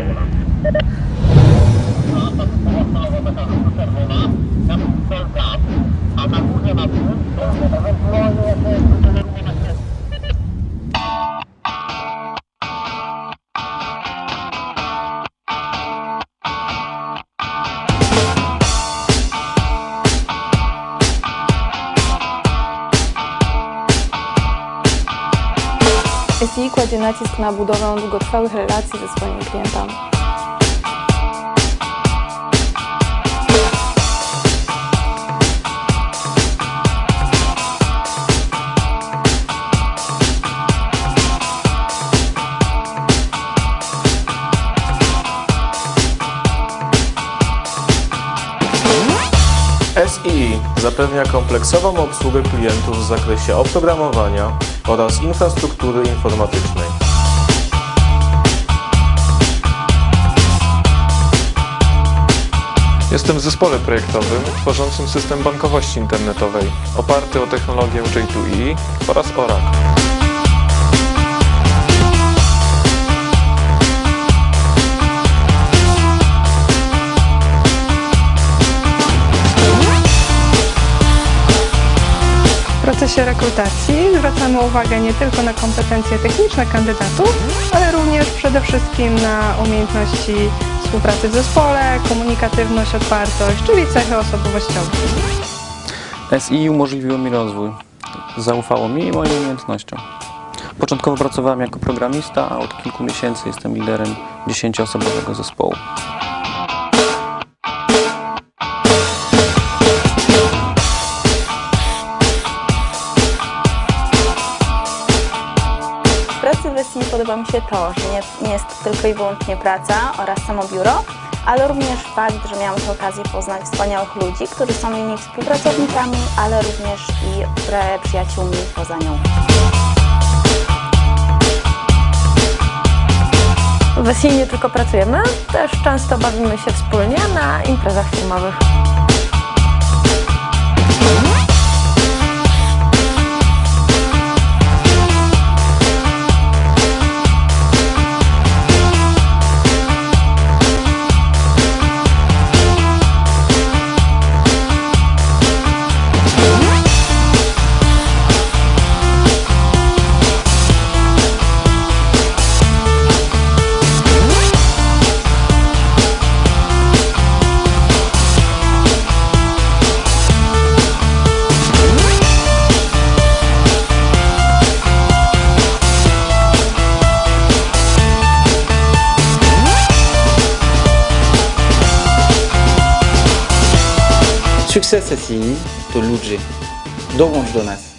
走了。SI kładzie nacisk na budowę długotrwałych relacji ze swoimi klientami. SII zapewnia kompleksową obsługę klientów w zakresie oprogramowania oraz infrastruktury informatycznej. Jestem w zespole projektowym tworzącym system bankowości internetowej oparty o technologię J2E oraz Oracle. Procesie rekrutacji zwracamy uwagę nie tylko na kompetencje techniczne kandydatów, ale również przede wszystkim na umiejętności współpracy w zespole, komunikatywność, otwartość, czyli cechy osobowościowe. SI umożliwiło mi rozwój. Zaufało mi i moim umiejętnościom. Początkowo pracowałem jako programista, a od kilku miesięcy jestem liderem 10-osobowego zespołu. W pracy w podoba mi się to, że nie, nie jest to tylko i wyłącznie praca oraz samo biuro, ale również fakt, że miałam tę okazję poznać wspaniałych ludzi, którzy są moimi współpracownikami, ale również i przyjaciółmi poza nią. W SI nie tylko pracujemy, też często bawimy się wspólnie na imprezach firmowych. Success Assigni de Luce. Dobonge Donas.